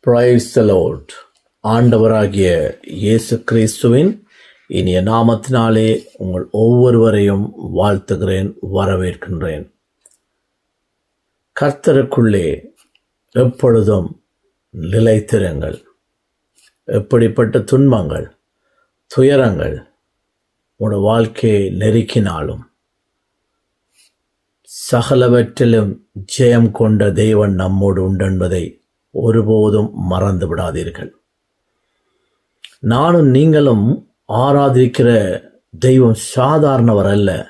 Price load ஆண்டவராகிய இயேசு கிறிஸ்துவின் இனிய நாமத்தினாலே உங்கள் ஒவ்வொருவரையும் வாழ்த்துகிறேன் வரவேற்கின்றேன். கர்த்தருக்குள்ளே எப்பொழுதும் நிலைத்திருங்கள். எப்படிப்பட்ட துன்பங்கள் துயரங்கள் உங்களோட வாழ்க்கையை நெருக்கினாலும் சகலவற்றிலும் ஜெயம் கொண்ட தெய்வன் நம்மோடு உண்டென்பதை ஒருபோதும் மறந்து விடாதீர்கள். நானும் நீங்களும் ஆராதிக்கிற தெய்வம் சாதாரணவர் அல்ல.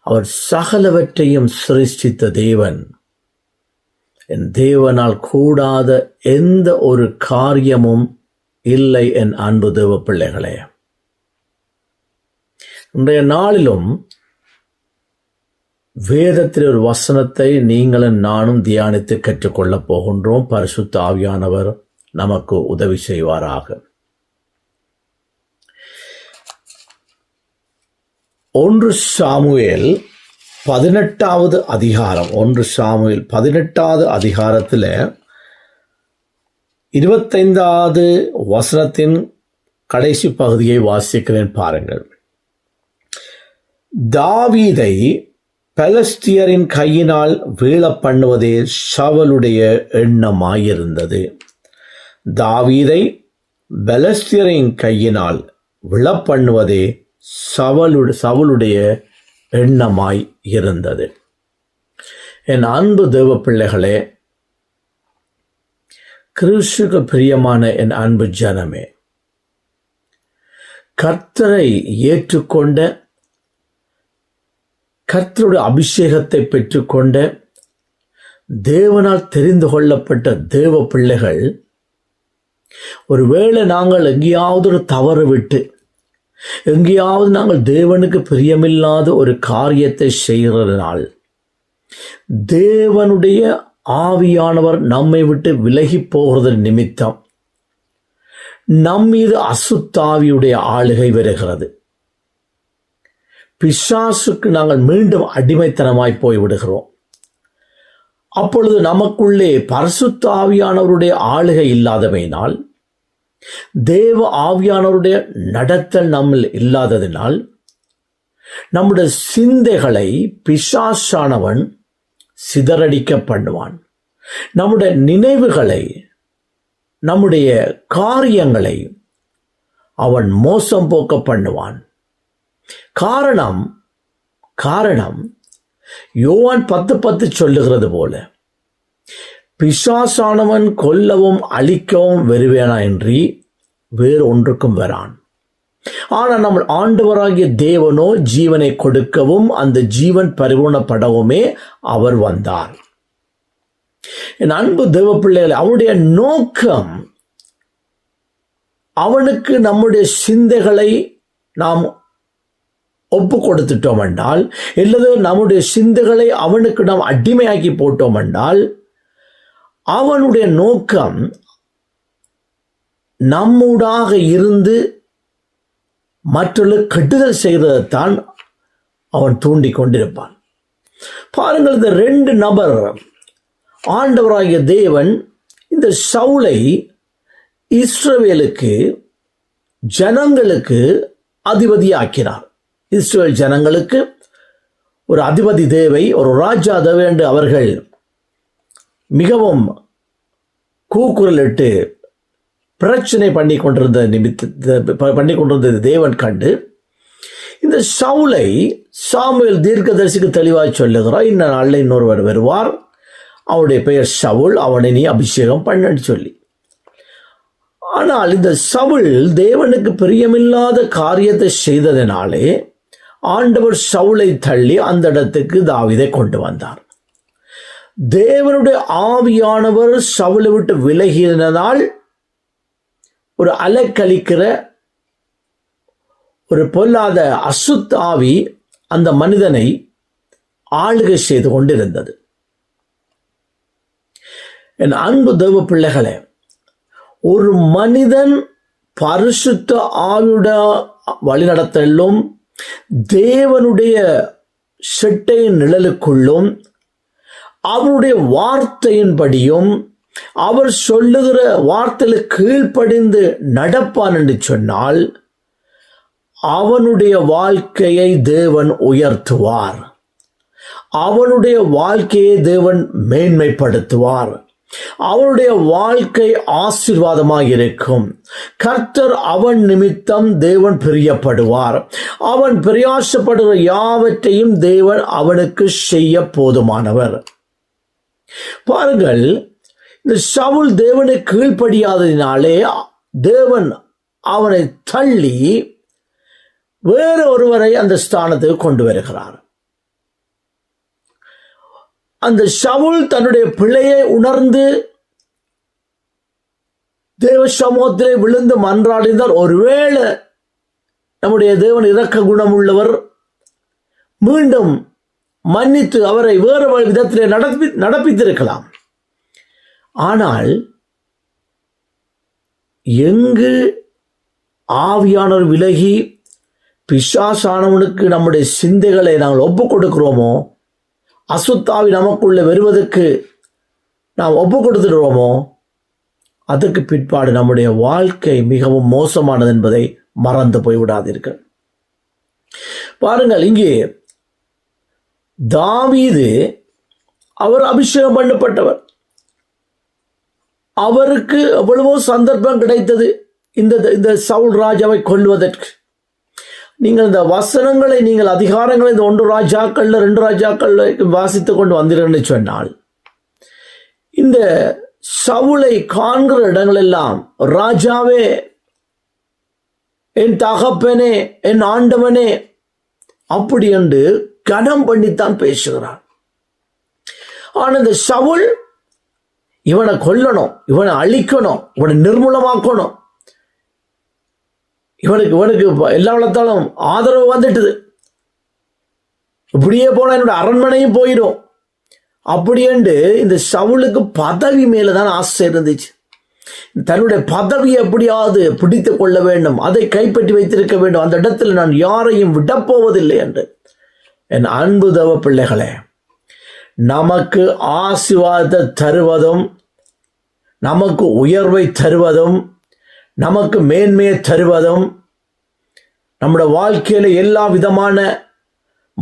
அவர் சகலவற்றையும் சிருஷ்டித்த தேவன். என் தேவனால் கூடாத எந்த ஒரு காரியமும் இல்லை என் அன்பு தேவ பிள்ளைகளே. இன்றைய நாளிலும் வேதத்தில் ஒரு வசனத்தை நீங்களும் நானும் தியானித்து கற்றுக்கொள்ளப் போகின்றோம். பரிசுத்த ஆவியானவர் நமக்கு உதவி செய்வாராக. ஒன்று சாமுவேல் பதினெட்டாவது அதிகாரம். ஒன்று சாமுவேல் பதினெட்டாவது அதிகாரத்தில் இருபத்தைந்தாவது வசனத்தின் கடைசி பகுதியை வாசிக்கிறேன் பாருங்கள். தாவீதை பெலஸ்தியரின் கையினால் வீழ பண்ணுவதே சவலுடைய எண்ணமாயிருந்தது. தாவீதை பலஸ்தியரின் கையினால் விழப்பண்ணுவதே சவலு சவலுடைய எண்ணமாய் இருந்தது என் அன்பு தேவ பிள்ளைகளே கிறிஸ்துக்கு பிரியமான என் அன்பு ஜனமே கர்த்தரை ஏற்றுக்கொண்ட கர்த்தருடைய அபிஷேகத்தை பெற்றுக்கொண்ட தேவனால் தெரிந்து கொள்ளப்பட்ட தேவ பிள்ளைகள் ஒருவேளை நாங்கள் எங்கேயாவது ஒரு தவறு விட்டு எங்கேயாவது நாங்கள் தேவனுக்கு பிரியமில்லாத ஒரு காரியத்தை செய்கிறதுனால் தேவனுடைய ஆவியானவர் நம்மை விட்டு விலகி போகிறது நிமித்தம் நம் மீது அசுத்தாவியுடைய ஆளுகை வருகிறது. பிசாசுக்கு நாங்கள் மீண்டும் அடிமைத்தனமாய் போய் விடுகிறோம் அப்பொழுது நமக்குள்ளே பரிசுத்த ஆவியானவருடைய ஆளுகை இல்லாதவையினால் தேவ ஆவியானவருடைய நடத்தல் நம்மில் இல்லாததினால் நம்முடைய சிந்தைகளை பிசாசானவன் சிதறடிக்க பண்ணுவான் நம்முடைய நினைவுகளை நம்முடைய காரியங்களை அவன் மோசம் போக்க பண்ணுவான். காரணம் காரணம் யோவான் பத்து பத்து சொல்லுகிறது போல பிசாசானவன் கொல்லவும் அழிக்கவும் வருவேனா இன்றி வேறு ஒன்றுக்கும் வரான். ஆனால் நம்ம ஆண்டவராகிய தேவனோ ஜீவனை கொடுக்கவும் அந்த ஜீவன் பரிபூர்ணப்படவுமே அவர் வந்தார். என் அன்பு தெய்வ பிள்ளைகள் அவனுடைய நோக்கம் அவனுக்கு நம்முடைய சிந்தைகளை நாம் ஒப்பு கொடுத்துட்டோம் என்றால் இல்லது நம்முடைய சிந்தைகளை அவனுக்கு நாம் அடிமையாக்கி போட்டோம் என்றால் அவனுடைய நோக்கம் நம்மூடாக இருந்து மற்றொரு கெட்டுதல் செய்ததைத்தான் அவன் தூண்டி கொண்டிருப்பான். பாருங்கள் இந்த ரெண்டு நபர் ஆண்டவராகிய தேவன் இந்த சவுளை இஸ்ரவேலுக்கு ஜனங்களுக்கு அதிபதியாக்கினார். இஸ்ரேல் ஜனங்களுக்கு ஒரு அதிபதி தேவை ஒரு ராஜா தேவை என்று அவர்கள் மிகவும் கூக்குரலிட்டு பிரச்சனை பண்ணி கொண்டிருந்த நிமித்த பண்ணி கொண்டிருந்த தேவன் கண்டு இந்த சவுலை சாமுவேல் தீர்க்கதரிசிக்கு தெளிவாக சொல்லுகிறார் இன்ன நாளில் இன்னொருவர் வருவார் அவருடைய பெயர் சவுல் அவனை நீ அபிஷேகம் பண்ணன்னு சொல்லி. ஆனால் இந்த சவுல் தேவனுக்கு பிரியமில்லாத காரியத்தை செய்ததினாலே ஆண்டவர் சவுளை தள்ளி அந்த இடத்துக்கு தாவிதை கொண்டு வந்தார். தேவனுடைய ஆவியானவர் சவுளை விட்டு விலகினதால் ஒரு அலைக்கழிக்கிற ஒரு பொல்லாத அசுத் ஆவி அந்த மனிதனை ஆளுகை செய்து கொண்டிருந்தது. என் அன்பு தெய்வ பிள்ளைகளே ஒரு மனிதன் பரிசுத்த ஆவியுட வழிநடத்தலும் தேவனுடைய செட்டையின் நிழலுக்குள்ளும் அவருடைய வார்த்தையின்படியும் அவர் சொல்லுகிற வார்த்தையில கீழ்ப்படிந்து நடப்பான் என்று சொன்னால் அவனுடைய வாழ்க்கையை தேவன் உயர்த்துவார். அவனுடைய வாழ்க்கையை தேவன் மேன்மைப்படுத்துவார். அவனுடைய வாழ்க்கை ஆசீர்வாதமாக இருக்கும். கர்த்தர் அவன் நிமித்தம் தேவன் பிரியப்படுவார். அவன் பிரியாசப்படுகிற யாவற்றையும் தேவன் அவனுக்கு செய்ய போதுமானவர். பாருங்கள் இந்த சவுல் தேவனை கீழ்ப்படியாததினாலே தேவன் அவனை தள்ளி வேறு ஒருவரை அந்த ஸ்தானத்துக்கு கொண்டு வருகிறார். அந்த சவுல் தன்னுடைய பிழையை உணர்ந்து தேவ சமூகத்திலே விழுந்து மன்றாடினார் ஒருவேளை நம்முடைய தேவன் இரக்க குணம் உள்ளவர் மீண்டும் மன்னித்து அவரை வேறு விதத்திலே நடப்பி நடப்பித்திருக்கலாம். ஆனால் எங்கு ஆவியானவர் விலகி பிசாசானவனுக்கு நம்முடைய சிந்தைகளை நாங்கள் ஒப்புக் கொடுக்கிறோமோ அசுத்தாவி நமக்குள்ள வருவதற்கு நாம் ஒப்பு கொடுத்துடுவோமோ அதற்கு பிற்பாடு நம்முடைய வாழ்க்கை மிகவும் மோசமானது என்பதை மறந்து போய்விடாதீர்கள். பாருங்கள் இங்கே தாவீது அவர் அபிஷேகம் பண்ணப்பட்டவர். அவருக்கு எவ்வளவோ சந்தர்ப்பம் கிடைத்தது இந்த இந்த சவுல் ராஜாவை கொல்வதற்கு நீங்கள் இந்த வசனங்களை நீங்கள் அதிகாரங்களை இந்த ஒன்று ராஜாக்கள்ல ரெண்டு ராஜாக்கள்ல வாசித்து கொண்டு வந்தீர்கள்னு சொன்னால் இந்த சவுளை காண்கிற இடங்களெல்லாம் ராஜாவே என் தகப்பனே என் ஆண்டவனே அப்படி என்று கனம் பண்ணித்தான் பேசுகிறான். ஆனா இந்த சவுல் இவனை கொல்லணும் இவனை அழிக்கணும் இவனை நிர்மூலமாக்கணும். இவனுக்கு இவனுக்கு எல்லா வளர்த்தாலும் ஆதரவு வந்துட்டுது. இப்படியே போனால் என்னோட அரண்மனையும் போயிடும். அப்படியேண்டு இந்த சவுளுக்கு பதவி மேலே தான் ஆசை இருந்துச்சு. தன்னுடைய பதவியை எப்படியாவது பிடித்து கொள்ள வேண்டும் அதை கைப்பற்றி வைத்திருக்க வேண்டும். அந்த இடத்துல நான் யாரையும் விடப்போவதில்லை என்று. என் அன்பு தவ பிள்ளைகளே நமக்கு ஆசிர்வாதத்தை தருவதும் நமக்கு உயர்வை தருவதும் நமக்கு மேன்மையை தருவதும் நம்முடைய வாழ்க்கையில் எல்லா விதமான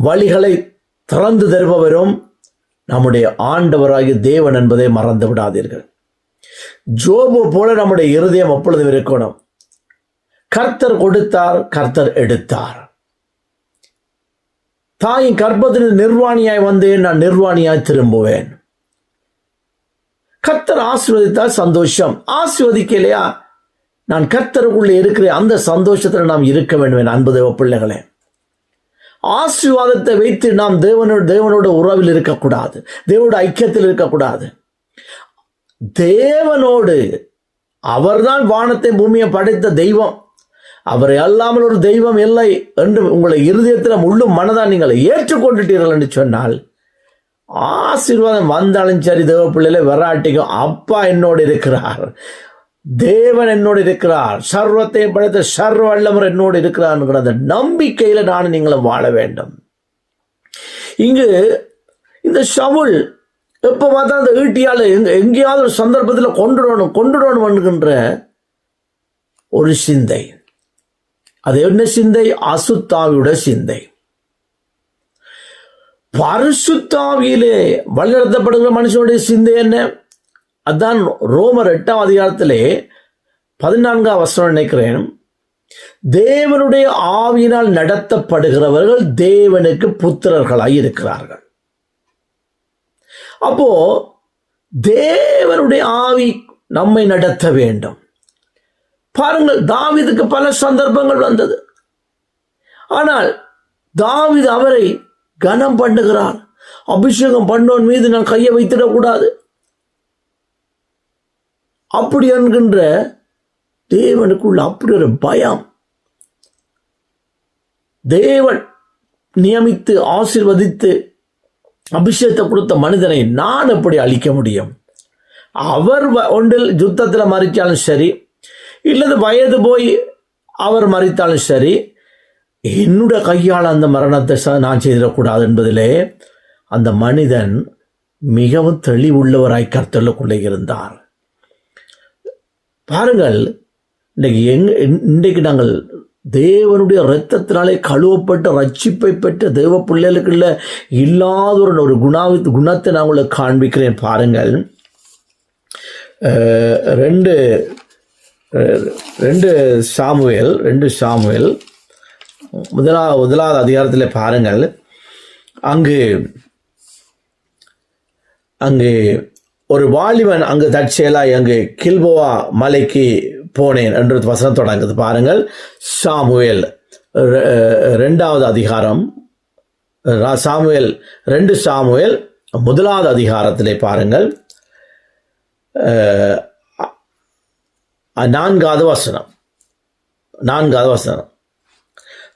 வழிகளை திறந்து தருபவரும் நம்முடைய ஆண்டவராகிய தேவன் என்பதை மறந்து விடாதீர்கள். ஜோபு போல நம்முடைய இருதயம் அப்பொழுதும் இருக்கணும். கர்த்தர் கொடுத்தார் கர்த்தர் எடுத்தார். தாயின் கர்ப்பத்தில் நிர்வாணியாய் வந்தேன் நான் நிர்வாணியாய் திரும்புவேன். கர்த்தர் ஆசீர்வதித்தால் சந்தோஷம். ஆசீர்வதிக்கலையா? நான் கர்த்தருக்குள்ளே இருக்கிற அந்த சந்தோஷத்தில் நாம் இருக்க வேண்டும் என் அன்பு தேவ பிள்ளைகளே. ஆசீர்வாதத்தை வைத்து நாம் தேவனோட தேவனோட உறவில் இருக்கக்கூடாது. தேவனோட ஐக்கியத்தில் இருக்கக்கூடாது. தேவனோடு அவர்தான் வானத்தை பூமியை படைத்த தெய்வம். அவரை அல்லாமல் ஒரு தெய்வம் இல்லை என்று உங்களை இருதயத்தில் முள்ளும் மனதான் நீங்கள் ஏற்றுக்கொண்டுட்டீர்கள் என்று சொன்னால் ஆசீர்வாதம் வந்தாலும் சரி தேவ பிள்ளையில வராட்டிக்கும் அப்பா என்னோடு இருக்கிறார். தேவன் என்னோடு இருக்கிறார். சர்வத்தை படைத்த சர்வ வல்லவர் என்னோடு இருக்கிறார் அந்த நம்பிக்கையில் நான் நீங்களும் வாழ வேண்டும். இங்கு இந்த சவுல் எப்போ பார்த்தா அந்த ஈட்டியால் எங்க எங்கேயாவது ஒரு சந்தர்ப்பத்தில் கொண்டுடணும் கொண்டுடணும் என்கின்ற ஒரு சிந்தை. அது என்ன சிந்தை? அசுத்தாவியோட சிந்தை. பரிசுத்தாவியிலே வழிநடத்தப்படுகிற மனுஷனுடைய சிந்தை என்ன? அதான் ரோமர் எட்டாம் அதிகாரத்திலே பதினான்காம் வசனம் நினைக்கிறேன். தேவனுடைய ஆவியினால் நடத்தப்படுகிறவர்கள் தேவனுக்கு புத்திரர்களாய் இருக்கிறார்கள். அப்போ தேவனுடைய ஆவி நம்மை நடத்த வேண்டும். பாருங்கள் தாவிதுக்கு பல சந்தர்ப்பங்கள் வந்தது. ஆனால் தாவிது அவரை கனம் பண்ணுகிறார் அபிஷேகம் பண்ணோன் மீது நான் கையை வைத்திடக்கூடாது. அப்படி என்கின்ற தேவனுக்குள்ள அப்படி ஒரு பயம். தேவன் நியமித்து ஆசிர்வதித்து அபிஷேகத்தை கொடுத்த மனிதனை நான் எப்படி அழிக்க முடியும்? அவர் ஒன்றில் யுத்தத்தில் மறித்தாலும் சரி இல்லது வயது போய் அவர் மறித்தாலும் சரி என்னுடைய கையால் அந்த மரணத்தை நான் செய்திடக்கூடாது என்பதிலே அந்த மனிதன் மிகவும் தெளிவுள்ளவராய் கர்த்தலுக்குள்ளே இருந்தார். பாருங்கள் இன்றைக்கு எங் இன்றைக்கு நாங்கள் தேவனுடைய இரத்தத்தினாலே கழுவப்பட்ட ரட்சிப்பை பெற்ற தேவ பிள்ளைகளுக்குள்ள இல்லாத ஒரு ஒரு குணா குணத்தை நான் உங்களுக்கு காண்பிக்கிறேன். பாருங்கள். ரெண்டு ரெண்டு சாமுவேல் ரெண்டு சாமுவேல். முதலா முதலாவது அதிகாரத்தில் பாருங்கள். அங்கு அங்கு ஒரு வாலிபன் அங்கு தற்செயலாய் அங்கு கில்போவா மலைக்கு போனேன் என்று வசனம் தொடங்குது பாருங்கள். சாமுவேல் ரெ- ரெண்டாவது அதிகாரம். சாமுவேல் ரெண்டு சாமுவேல் முதலாவது அதிகாரத்திலே பாருங்கள். நான்காவது வசனம். நான்காவது வசனம்.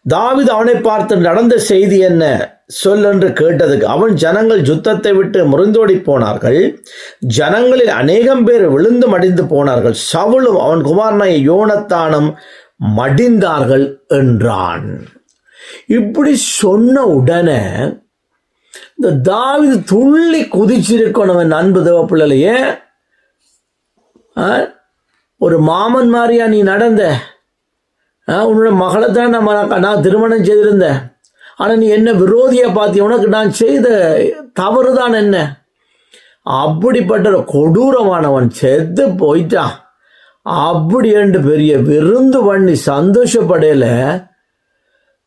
தாவிது அவனை பார்த்து நடந்த செய்தி என்ன? சொல் என்று கேட்டதுக்கு அவன் ஜனங்கள் யுத்தத்தை விட்டு முறிந்தோடி போனார்கள். ஜனங்களில் அநேகம் பேர் விழுந்து மடிந்து போனார்கள். சவுளும் அவன் குமாரனை யோனத்தானும் மடிந்தார்கள் என்றான். இப்படி சொன்ன உடனே இந்த தாவிது துள்ளி குதிச்சிருக்கணும் என் அன்பு தேவப்பிள்ளையே. ஆ? ஒரு மாமன் மாதிரியா நீ நடந்த? உன்னோட மகளை தான் நம்ம நான் திருமணம் செய்திருந்தேன். ஆனால் நீ என்ன விரோதியை பார்த்தி உனக்கு நான் செய்த தவறு தான் என்ன? அப்படிப்பட்ட ஒரு கொடூரமானவன் செத்து போயிட்டான். அப்படி என்று பெரிய விருந்து பண்ணி சந்தோஷப்படையில.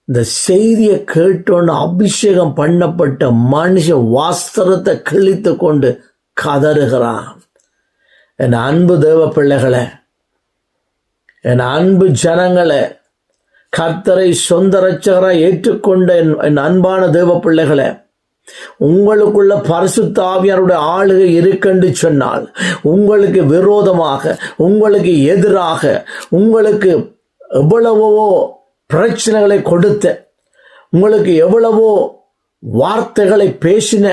இந்த செய்தியை கேட்டோன்னு அபிஷேகம் பண்ணப்பட்ட மனுஷன் வாஸ்திரத்தை கிழித்து கொண்டு கதறுகிறான். என் அன்பு தேவ பிள்ளைகளை என் அன்பு ஜனங்களை கர்த்தரை சொந்த ரட்சகராய் ஏற்றுக்கொண்ட என் என் அன்பான தேவ பிள்ளைகளை உங்களுக்குள்ள பரிசுத்த ஆவியாருடைய ஆளுகை இருக்கென்று சொன்னால் உங்களுக்கு விரோதமாக உங்களுக்கு எதிராக உங்களுக்கு எவ்வளவோ பிரச்சனைகளை கொடுத்த உங்களுக்கு எவ்வளவோ வார்த்தைகளை பேசின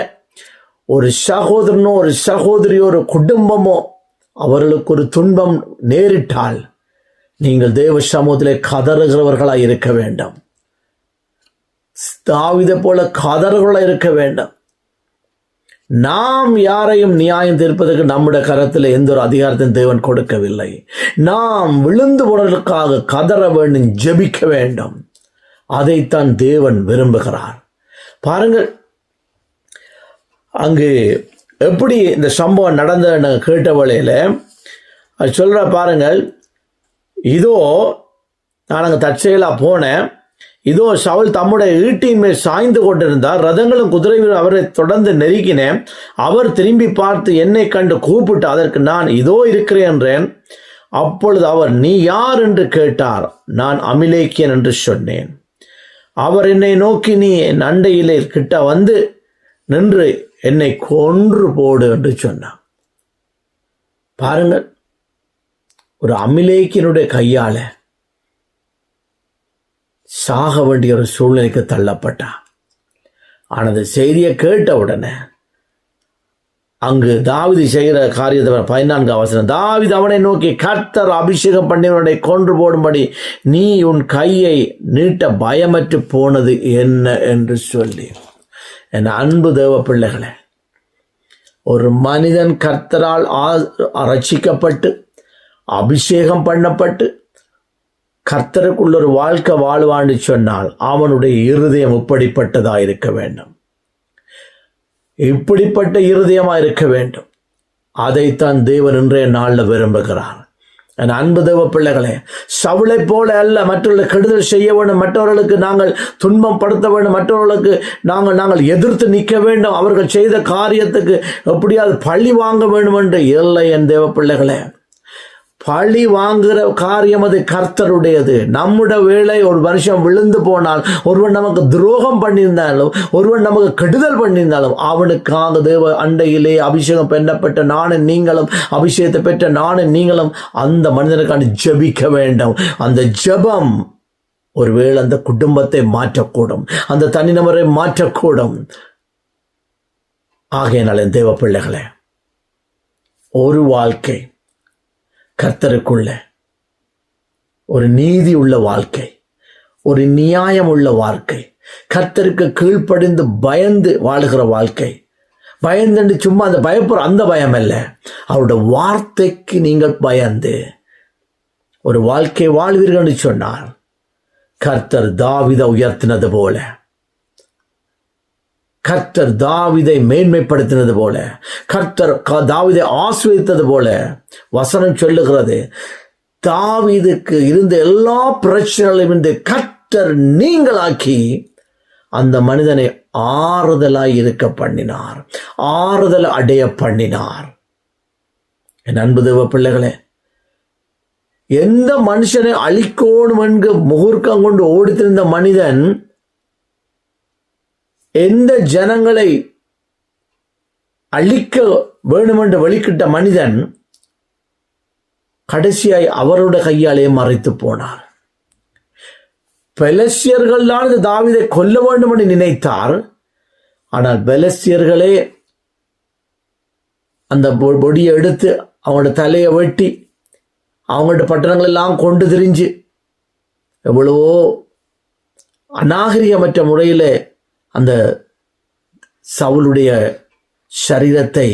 ஒரு சகோதரனோ ஒரு சகோதரியோ ஒரு குடும்பமோ அவர்களுக்கு ஒரு துன்பம் நேரிட்டால் நீங்கள் தேவ சமூகத்திலே கதறுகிறவர்களாக இருக்க வேண்டும். தாவிதை போல கதறுகளாக இருக்க வேண்டும். நாம் யாரையும் நியாயம் தீர்ப்பதற்கு நம்முடைய கரத்தில் எந்த ஒரு அதிகாரத்தையும் தேவன் கொடுக்கவில்லை. நாம் விழுந்து போனதற்காக கதற வேண்டும் ஜெபிக்க வேண்டும். அதைத்தான் தேவன் விரும்புகிறார். பாருங்கள் அங்கு எப்படி இந்த சம்பவம் நடந்ததுன்னு கேட்ட வேளையில சொல்கிற பாருங்கள் இதோ நான் அங்கே தற்செயலாக போனேன். இதோ சவுல் தம்முடைய ஈட்டின் மேல் சாய்ந்து கொண்டிருந்தார். ரதங்களும் குதிரை அவரை தொடர்ந்து நெருக்கினேன். அவர் திரும்பி பார்த்து என்னை கண்டு கூப்பிட்டு அதற்கு நான் இதோ இருக்கிறேன் என்றேன். அப்பொழுது அவர் நீ யார்? என்று கேட்டார். நான் அமிலேக்கியன் என்று சொன்னேன். அவர் என்னை நோக்கி நீ என் அண்டையிலே கிட்ட வந்து நின்று என்னை கொன்று போடு என்று சொன்னார். பாருங்கள். ஒரு அமிலேக்கியனுடைய கையால் சாக வேண்டிய ஒரு சூழ்நிலைக்கு தள்ளப்பட்டான் ஆனது செய்தியை கேட்ட உடனே அங்கு தாவிதி செய்கிற காரியத்தை பதினான்கு அவசரம். தாவிதி அவனை நோக்கி கர்த்தர் அபிஷேகம் பண்ணியவனை கொன்று போடும்படி நீ உன் கையை நீட்ட பயமற்று போனது என்ன என்று சொல்லி. என் அன்பு தேவ பிள்ளைகளே ஒரு மனிதன் கர்த்தரால் ஆ- ரட்சிக்கப்பட்டு அபிஷேகம் பண்ணப்பட்டு கர்த்தருக்குள்ள ஒரு வாழ்க்கை வாழ்வான்னு சொன்னால் அவனுடைய இருதயம் இப்படிப்பட்டதாக இருக்க வேண்டும். இப்படிப்பட்ட இருதயமாக இருக்க வேண்டும். அதைத்தான் தேவன் இன்றைய நாளில் விரும்புகிறான் என் அன்பு தேவ பிள்ளைகளே சவுளை போல அல்ல மற்றவர்களை கெடுதல் செய்ய வேண்டும். மற்றவர்களுக்கு நாங்கள் துன்பம் படுத்த வேண்டும். மற்றவர்களுக்கு நாங்கள் நாங்கள் எதிர்த்து நிற்க வேண்டும். அவர்கள் செய்த காரியத்துக்கு எப்படியாவது பழி வாங்க வேண்டும் என்று இல்லை என் தேவ பிள்ளைகளே. பழி வாங்குற காரியம் அது கர்த்தருடையது. நம்முடைய வேலை ஒரு மனுஷன் விழுந்து போனால் ஒருவன் நமக்கு துரோகம் பண்ணியிருந்தாலும் ஒருவன் நமக்கு கெடுதல் பண்ணியிருந்தாலும் அவனுக்காக தேவ அண்டையிலே அபிஷேகம் பெண்ணப்பட்ட நானும் நீங்களும் அபிஷேகத்தை பெற்ற நானும் நீங்களும் அந்த மனிதனுக்கான ஜெபிக்க வேண்டும். அந்த ஜெபம் ஒருவேளை அந்த குடும்பத்தை மாற்றக்கூடும். அந்த தனிநபரை மாற்றக்கூடும். ஆகையினால தேவ பிள்ளைகளே ஒரு வாழ்க்கை கர்த்தருக்குள்ள ஒரு நீதி உள்ள வாழ்க்கை ஒரு நியாயம் உள்ள வாழ்க்கை கர்த்தருக்கு கீழ்ப்படிந்து பயந்து வாழுகிற வாழ்க்கை. பயந்துண்டு சும்மா அந்த பயப்புற அந்த பயம் அல்ல. அவருடைய வார்த்தைக்கு நீங்கள் பயந்து ஒரு வாழ்க்கை வாழ்வீர்கள் சொன்னார். கர்த்தர் தாவித உயர்த்தினது போல. கர்த்தர் தாவிதை மேன்மைப்படுத்தினது போல கர்த்தர் க- ஆஸ்வதித்தது போல வசனம் சொல்லுகிறது. தாவிதுக்கு இருந்த எல்லா பிரச்சனைகளையும் இந்த கர்த்தர் நீங்களாக்கி அந்த மனிதனை ஆறுதலாய் இருக்க பண்ணினார் ஆறுதல் அடைய பண்ணினார். என் அன்பு தேவ பிள்ளைகளே எந்த மனுஷனை அழிக்கோணும் என்கு முகூர்க்கம் கொண்டு ஓடித்திருந்த மனிதன் எந்த ஜனங்களை அழிக்க வேணுமென்று வெளிக்கிட்ட மனிதன் கடைசியாய் அவருடைய கையாலே மறைத்து போனார். பெலசியர்கள் தான் இந்த தாவிதை கொல்ல வேண்டும் என்று நினைத்தார். ஆனால் பெலசியர்களே அந்த பொ- பொடியை எடுத்து அவங்களோட தலையை வெட்டி அவங்களோட பட்டணங்கள் எல்லாம் கொண்டு திரிஞ்சு எவ்வளவோ அநாகரிகமற்ற முறையில் அந்த சவுளுடைய சரீரத்தை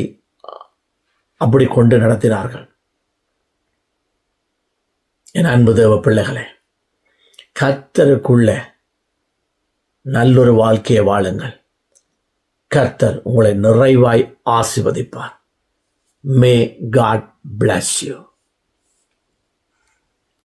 அப்படி கொண்டு நடத்தினார்கள். என் அன்பு தேவ பிள்ளைகளே கர்த்தருக்குள்ள நல்லொரு வாழ்க்கையை வாழுங்கள். கர்த்தர் உங்களை நிறைவாய் ஆசிர்வதிப்பார். May God bless you